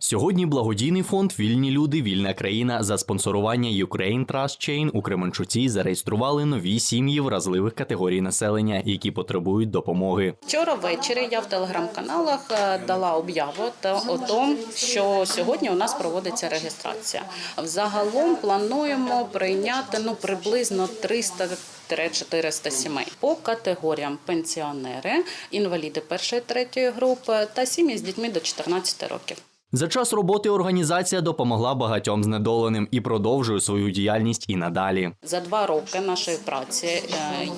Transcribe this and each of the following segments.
Сьогодні благодійний фонд Вільні люди, вільна країна за спонсорування Ukraine Trust Chain у Кременчуці зареєстрували нові сім'ї вразливих категорій населення, які потребують допомоги. Вчора ввечері я в телеграм-каналах е, дала об'яву та о тому, що сьогодні у нас проводиться реєстрація. Взагалом плануємо прийняти ну приблизно 300-400 сімей по категоріям пенсіонери, інваліди першої третьої групи та сім'ї з дітьми до 14 років. За час роботи організація допомогла багатьом знедоленим і продовжує свою діяльність і надалі. За два роки нашої праці е,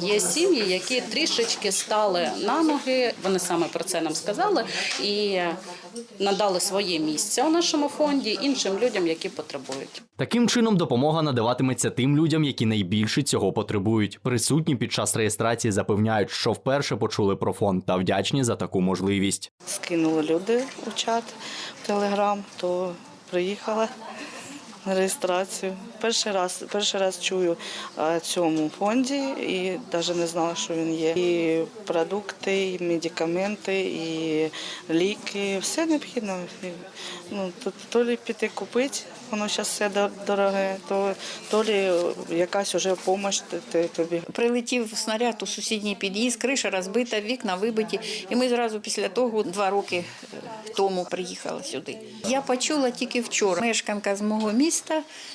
є сім'ї, які трішечки стали на ноги. Вони саме про це нам сказали і надали своє місце у нашому фонді іншим людям, які потребують. Таким чином, допомога надаватиметься тим людям, які найбільше цього потребують. Присутні під час реєстрації запевняють, що вперше почули про фонд та вдячні за таку можливість. скинули люди у чат Телеграм, то приїхала реєстрацію. Перший раз, перший раз чую о цьому фонді і навіть не знала, що він є. І продукти, і медикаменти, і ліки, все необхідно. Ну, то, то лі піти купити, воно зараз все дороге, то, то лі якась вже допомога тобі. Прилетів снаряд у сусідній під'їзд, криша розбита, вікна вибиті. І ми зразу після того два роки е, тому приїхали сюди. Я почула тільки вчора. Мешканка з мого міста,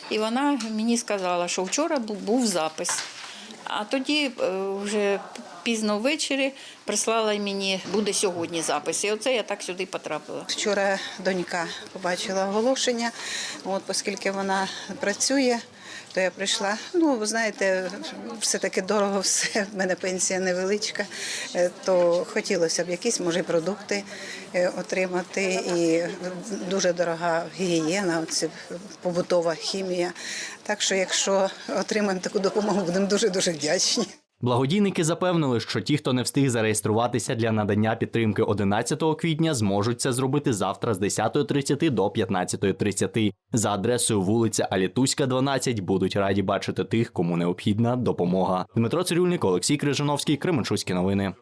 і вона мені сказала, що вчора був запис. А тоді е, вже пізно ввечері прислала мені, буде сьогодні запис. І оце я так сюди потрапила. Вчора донька побачила оголошення, от, оскільки вона працює, то я прийшла. Ну, ви знаєте, все-таки дорого все, в мене пенсія невеличка, е, то хотілося б якісь, може, продукти е, отримати. І дуже дорога гігієна, оці, побутова хімія. Так що, якщо отримаємо таку допомогу, будемо дуже-дуже вдячні. Благодійники запевнили, що ті, хто не встиг зареєструватися для надання підтримки 11 квітня, зможуть це зробити завтра з 10.30 до 15.30. За адресою вулиця Алітуська, 12 будуть раді бачити тих, кому необхідна допомога. Дмитро Цирюльник, Олексій Крижановський, Кременчуцькі новини.